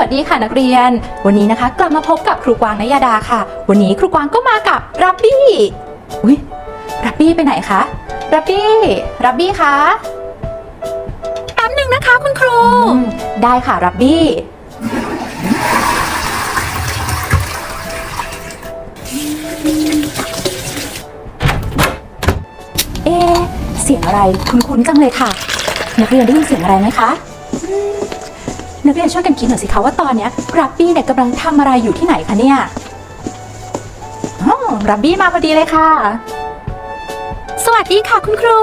วัสดีค่ะนักเรียน วันนี้นะคะ กลับมาพบกับครูกวางนยาดาค่ะ วันนี้ครูกวางก็มากับรับบี้อุ้ยรับบี้ไปไหนคะรับบี้รับบี้คะแป๊บหนึ่งนะคะคุณครูอืมได้ค่ะรับบี้เอะเสียงอะไรคุ้นๆจังเลยค่ะ นักเรียนได้ยินเสียงอะไรไหมคะอืม นักเรียนช่วยกันคิดหน่อยสิคะว่าตอนเนี้ยรับบี้เนี่ยกำลังทำอะไรอยู่ที่ไหนคะเนี่ยอ๋อรับบี้มาพอดีเลยค่ะ สวัสดีค่ะคุณครู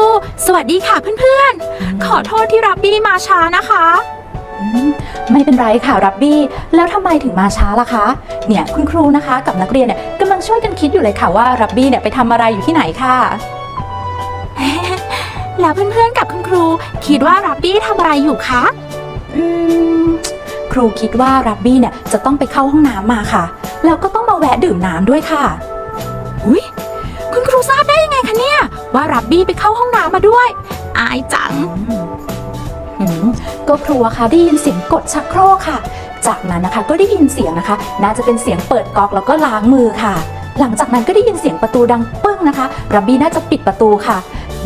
สวัสดีค่ะเพื่อนๆ ขอโทษที่รับบี้มาช้านะคะ อืมไม่เป็นไรค่ะรับบี้ แล้วทำไมถึงมาช้าล่ะคะ เนี่ยคุณครูนะคะกับนักเรียนเนี่ยกำลังช่วยกันคิดอยู่เลยค่ะว่ารับบี้เนี่ยไปทำอะไรอยู่ที่ไหนค่ะ แล้วเพื่อนๆกับคุณครู คิดว่ารับบี้ทำอะไรอยู่คะอืม ครูคิดว่ารับบี้เนี่ยจะต้องไปเข้าห้องน้ำมาค่ะ แล้วก็ต้องมาแวะดื่มน้ำด้วยค่ะอุ้ยคุณครูทราบได้ยังไงคะเนี่ย ว่ารับบี้ไปเข้าห้องน้ำมาด้วย อายจังก็ครูอะค่ะได้ยินเสียงกดชักโครกค่ะ จากนั้นนะคะก็ได้ยินเสียงนะคะ น่าจะเป็นเสียงเปิดก๊อกแล้วก็ล้างมือค่ะ หลังจากนั้นก็ได้ยินเสียงประตูดังปึ้งนะคะ รับบี้น่าจะปิดประตูค่ะ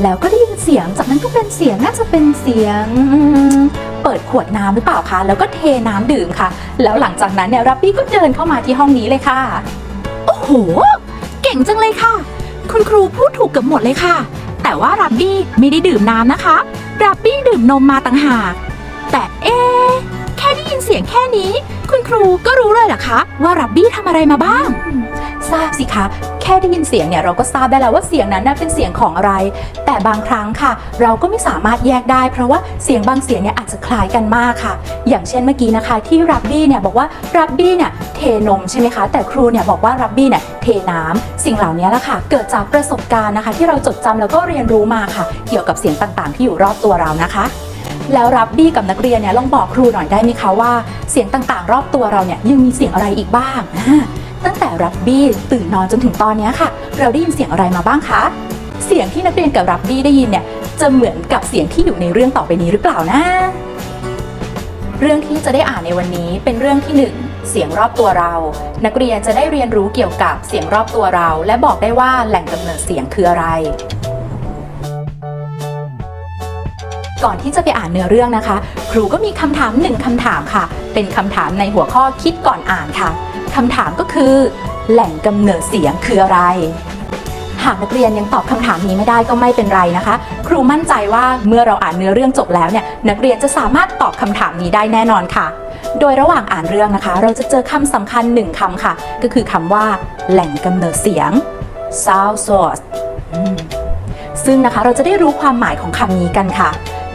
แล้วก็ได้ยินเสียงจากนั้นก็เป็นเสียงน่าจะเป็นเสียงอืมเปิดขวดน้ำหรือเปล่าคะแล้วก็เทน้ำดื่มค่ะ แล้วหลังจากนั้นเนี่ยรับบี้ก็เดินเข้ามาที่ห้องนี้เลยค่ะ โอ้โห เก่งจังเลยค่ะ คุณครูพูดถูกเกับหมดเลยค่ะ แต่ว่ารับบี้ไม่ได้ดื่มน้ำนะคะรับบี้ดื่มนมมาต่างหากแต่เอ๊ะแค่ได้ยินเสียงแค่นี้ คุณครูก็รู้เลยเหรอคะ ว่ารับบี้ทำอะไรมาบ้างทราบสิคะแค่ได้ยินเสียงเนี่ยเราก็ทราบได้แล้วว่าเสียงนั้นน่ะเป็นเสียงของอะไร แต่บางครั้งค่ะ เราก็ไม่สามารถแยกได้ เพราะว่าเสียงบางเสียงเนี่ยอาจจะคล้ายกันมากค่ะ อย่างเช่นเมื่อกี้นะคะ ที่รับบี้เนี่ยบอกว่ารับบี้เนี่ยเทนมใช่ไหมคะ แต่ครูเนี่ยบอกว่ารับบี้เนี่ยเทน้ำสิ่งเหล่านี้แหละค่ะ เกิดจากประสบการณ์นะคะ ที่เราจดจำแล้วก็เรียนรู้มาค่ะ เกี่ยวกับเสียงต่างๆ ที่อยู่รอบตัวเรานะคะแล้วรับบี้กับนักเรียนเนี่ยลองบอกครูหน่อยได้ไหมคะว่าเสียงต่างๆ รอบตัวเราเนี่ยยังมีเสียงอะไรอีกบ้าง ตั้งแต่รับบี้ตื่นนอนจนถึงตอนนี้ค่ะ เราได้ยินเสียงอะไรมาบ้างคะ เสียงที่นักเรียนกับรับบี้ได้ยินเนี่ยจะเหมือนกับเสียงที่อยู่ในเรื่องต่อไปนี้หรือเปล่านะ เรื่องที่จะได้อ่านในวันนี้เป็นเรื่องที่หนึ่งเสียงรอบตัวเรา นักเรียนจะได้เรียนรู้เกี่ยวกับเสียงรอบตัวเรา และบอกได้ว่าแหล่งกำเนิดเสียงคืออะไร ก่อนที่จะไปอ่านเนื้อเรื่องนะคะ ครูก็มีคำถามหนึ่งคำถามค่ะ เป็นคำถามในหัวข้อคิดก่อนอ่านค่ะ คำถามก็คือ แหล่งกำเนิดเสียงคืออะไร หากนักเรียนยังตอบคำถามนี้ไม่ได้ก็ไม่เป็นไรนะคะ ครูมั่นใจว่าเมื่อเราอ่านเนื้อเรื่องจบแล้วเนี่ยนักเรียนจะสามารถตอบคำถามนี้ได้แน่นอนค่ะ โดยระหว่างอ่านเรื่องนะคะ เราจะเจอคำสำคัญหนึ่งคำค่ะ ก็คือคำว่า แหล่งกำเนิดเสียง sound source ซึ่งนะคะเราจะได้รู้ความหมายของคำนี้กันค่ะ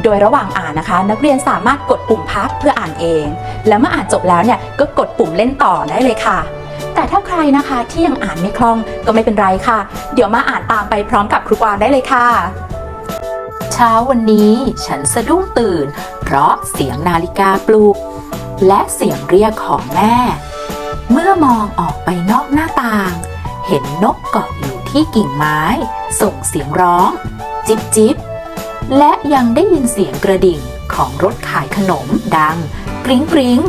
โดยระหว่างอ่านนะคะ นักเรียนสามารถกดปุ่มพักเพื่ออ่านเอง และเมื่ออ่านจบแล้วเนี่ยก็กดปุ่มเล่นต่อได้เลยค่ะ แต่ถ้าใครนะคะที่ยังอ่านไม่คล่องก็ไม่เป็นไรค่ะ เดี๋ยวมาอ่านตามไปพร้อมกับครูกวางได้เลยค่ะ เช้าวันนี้ฉันสะดุ้งตื่น เพราะเสียงนาฬิกาปลุก และเสียงเรียกของแม่ เมื่อมองออกไปนอกหน้าต่าง เห็นนกเกาะอยู่ที่กิ่งไม้ ส่งเสียงร้อง จิบจิบ และยังได้ยินเสียงกระดิ่งของรถขายขนมดังกริ๊งกริ๊ง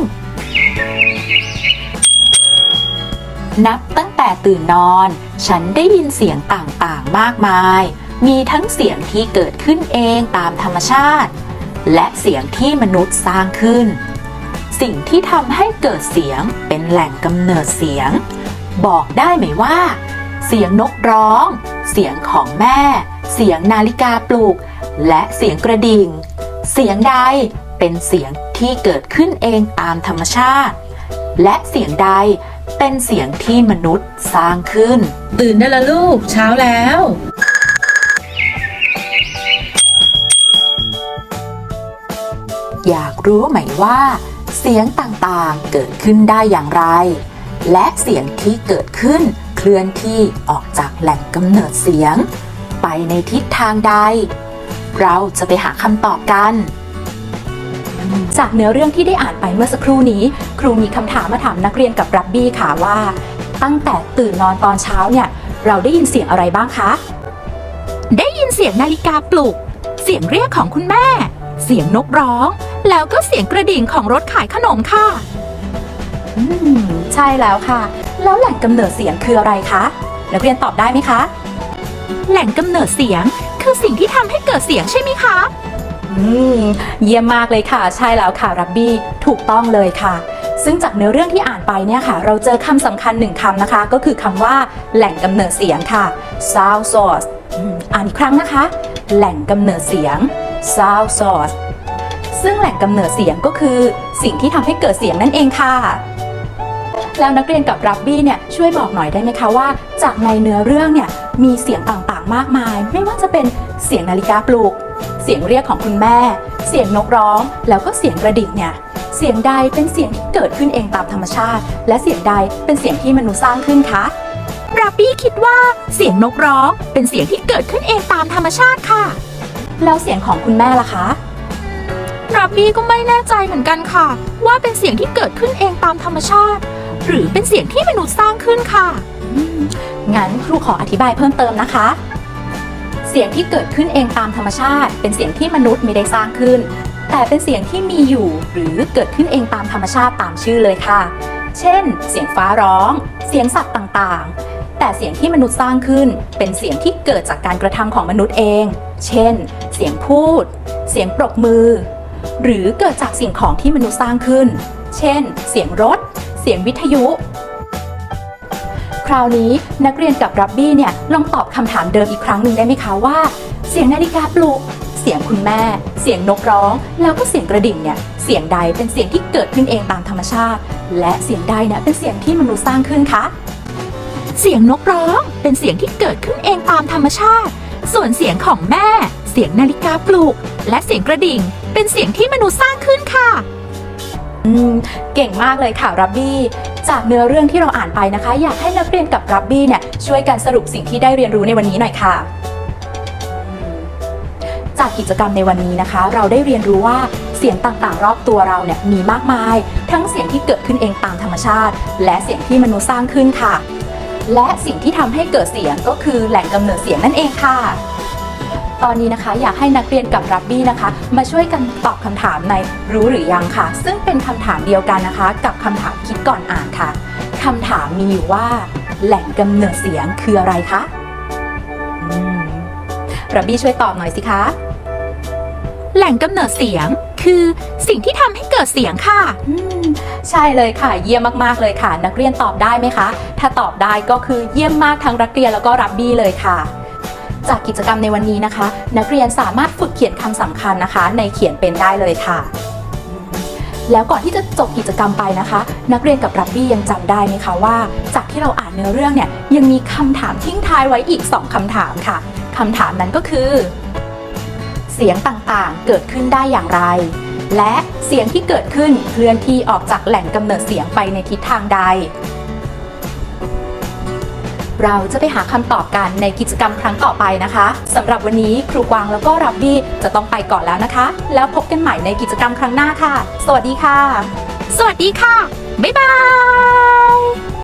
นับตั้งแต่ตื่นนอน ฉันได้ยินเสียงต่างๆมากมาย มีทั้งเสียงที่เกิดขึ้นเองตามธรรมชาติ และเสียงที่มนุษย์สร้างขึ้น สิ่งที่ทำให้เกิดเสียงเป็นแหล่งกำเนิดเสียง บอกได้ไหมว่า เสียงนกร้อง เสียงของแม่ เสียงนาฬิกาปลุก และเสียงกระดิ่ง เสียงใดเป็นเสียงที่เกิดขึ้นเองตามธรรมชาติ และเสียงใดเป็นเสียงที่มนุษย์สร้างขึ้น ตื่นได้ละลูกเช้าแล้ว อยากรู้ไหมว่า เสียงต่างๆเกิดขึ้นได้อย่างไร และเสียงที่เกิดขึ้นเคลื่อนที่ออกจากแหล่งกำเนิดเสียง ไปในทิศทางใด เราจะไปหาคำตอบกัน จากเนื้อเรื่องที่ได้อ่านไปเมื่อสักครู่นี้ ครูมีคำถามมาถามนักเรียนกับรับบี้ค่ะว่า ตั้งแต่ตื่นนอนตอนเช้าเนี่ย เราได้ยินเสียงอะไรบ้างคะ ได้ยินเสียงนาฬิกาปลุก เสียงเรียกของคุณแม่ เสียงนกร้อง แล้วก็เสียงกระดิ่งของรถขายขนมค่ะอืมใช่แล้วค่ะ แล้วแหล่งกำเนิดเสียงคืออะไรคะ นักเรียนตอบได้ไหมคะ แหล่งกำเนิดเสียง คือสิ่งที่ทำให้เกิดเสียงใช่ไหมคะ อืมเยี่ยมมากเลยค่ะ ใช่แล้วค่ะรับบี้ถูกต้องเลยค่ะ ซึ่งจากเนื้อเรื่องที่อ่านไปเนี่ยค่ะ เราเจอคำสำคัญหนึ่งคำนะคะ ก็คือคำว่า แหล่งกำเนิดเสียงค่ะ sound source อืมอ่านอีกครั้งนะคะ แหล่งกำเนิดเสียง sound source ซึ่งแหล่งกำเนิดเสียงก็คือสิ่งที่ทำให้เกิดเสียงนั่นเองค่ะ แล้วนักเรียนกับรับบี้เนี่ยช่วยบอกหน่อยได้ไหมคะว่า จากในเนื้อเรื่องเนี่ยมีเสียงต่างๆ มากมาย ไม่ว่าจะเป็นเสียงนาฬิกาปลุก เสียงเรียกของคุณแม่ เสียงนกร้อง แล้วก็เสียงกระดิ่งเนี่ยเสียงใดเป็นเสียงที่เกิดขึ้นเองตามธรรมชาติ และเสียงใดเป็นเสียงที่มนุษย์สร้างขึ้นคะรับบี้คิดว่าเสียงนกร้องเป็นเสียงที่เกิดขึ้นเองตามธรรมชาติค่ะ แล้วเสียงของคุณแม่ล่ะคะรับบี้ก็ไม่แน่ใจเหมือนกันค่ะ ว่าเป็นเสียงที่เกิดขึ้นเองตามธรรมชาติ หรือเป็นเสียงที่มนุษย์สร้างขึ้นค่ะงั้นครูขออธิบายเพิ่มเติมนะคะ เสียงที่เกิดขึ้นเองตามธรรมชาติ เป็นเสียงที่มนุษย์ไม่ได้สร้างขึ้น แต่เป็นเสียงที่มีอยู่หรือเกิดขึ้นเองตามธรรมชาติตามชื่อเลยค่ะ เช่น เสียงฟ้าร้อง เสียงสัตว์ต่างๆ แต่เสียงที่มนุษย์สร้างขึ้น เป็นเสียงที่เกิดจากการกระทำของมนุษย์เอง เช่น เสียงพูด เสียงปรบมือ หรือเกิดจากสิ่งของที่มนุษย์สร้างขึ้น เช่น เสียงรถ เสียงวิทยุ คราวนี้นักเรียนกับรับบี้เนี่ยลองตอบคำถามเดิมอีกครั้งหนึ่งได้ไหมคะว่า เสียงนาฬิกาปลุกเสียงคุณแม่ เสียงนกร้อง แล้วก็เสียงกระดิ่งเนี่ยเสียงใดเป็นเสียงที่เกิดขึ้นเองตามธรรมชาติ และเสียงใดเนี่ยเป็นเสียงที่มนุษย์สร้างขึ้นคะเสียงนกร้องเป็นเสียงที่เกิดขึ้นเองตามธรรมชาติ ส่วนเสียงของแม่ เสียงนาฬิกาปลุก และเสียงกระดิ่ง เป็นเสียงที่มนุษย์สร้างขึ้นค่ะ อืม เก่งมากเลยค่ะรับบี้ จากเนื้อเรื่องที่เราอ่านไปนะคะ อยากให้นักเรียนกับรับบี้เนี่ยช่วยกันสรุปสิ่งที่ได้เรียนรู้ในวันนี้หน่อยค่ะ จากกิจกรรมในวันนี้นะคะ เราได้เรียนรู้ว่าเสียงต่างๆ รอบตัวเราเนี่ยมีมากมาย ทั้งเสียงที่เกิดขึ้นเองตามธรรมชาติ และเสียงที่มนุษย์สร้างขึ้นค่ะ และสิ่งที่ทำให้เกิดเสียงก็คือแหล่งกำเนิดเสียงนั่นเองค่ะ ตอนนี้นะคะ อยากให้นักเรียนกับรับบี้นะคะ มาช่วยกันตอบคำถามในรู้หรือยังค่ะ ซึ่งเป็นคำถามเดียวกันนะคะ กับคำถามคิดก่อนอ่านค่ะคำถามมีอยู่ว่า แหล่งกำเนิดเสียงคืออะไรคะอืมรับบี้ช่วยตอบหน่อยสิคะแหล่งกำเนิดเสียงคือสิ่งที่ทำให้เกิดเสียงค่ะอืมใช่เลยค่ะ เยี่ยมมากๆเลยค่ะ นักเรียนตอบได้ไหมคะ ถ้าตอบได้ก็คือเยี่ยมมากทั้งนักเรียนแล้วก็รับบี้เลยค่ะ จากกิจกรรมในวันนี้นะคะ นักเรียนสามารถฝึกเขียนคำสำคัญนะคะ ในเขียนเป็นได้เลยค่ะ แล้วก่อนที่จะจบกิจกรรมไปนะคะ นักเรียนกับรับบี้ยังจำได้ไหมคะว่า จากที่เราอ่านเนื้อเรื่องเนี่ยยังมีคำถามทิ้งท้ายไว้อีก 2คำถามค่ะคำถามนั้นก็คือ เสียงต่างๆเกิดขึ้นได้อย่างไร และเสียงที่เกิดขึ้นเคลื่อนที่ออกจากแหล่งกำเนิดเสียงไปในทิศทางใด เราจะไปหาคำตอบกันในกิจกรรมครั้งต่อไปนะคะสำหรับวันนี้ครูกวางแล้วก็รับบี้จะต้องไปก่อนแล้วนะคะ แล้วพบกันใหม่ในกิจกรรมครั้งหน้าค่ะ สวัสดีค่ะ สวัสดีค่ะ บ๊ายบาย